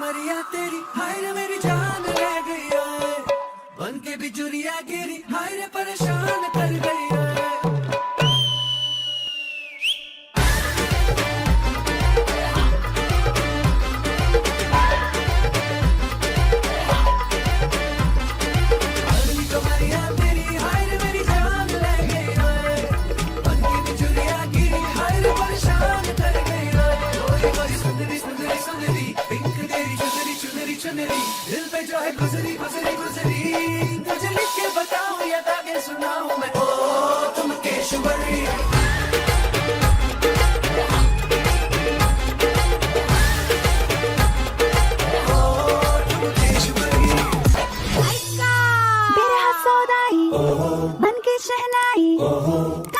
कमरिया तेरी, हाय मेरी जान रह गई बन के बिजुरिया गिरी, हाय परेशान कर गई है। मेरी दिल पे जो है गुजरी गुजरी गुजरी। तुझे लिख के बताऊँ या ताके सुनाऊं मैं। ओ तुम केशवरी। बन के शहनाई।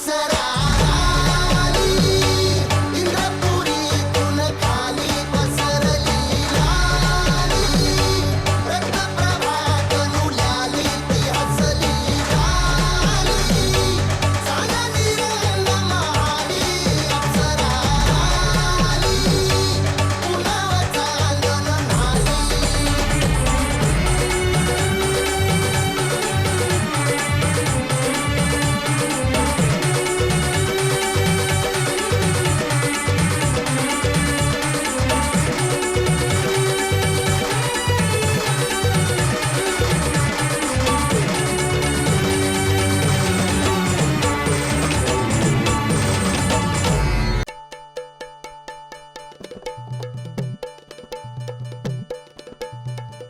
said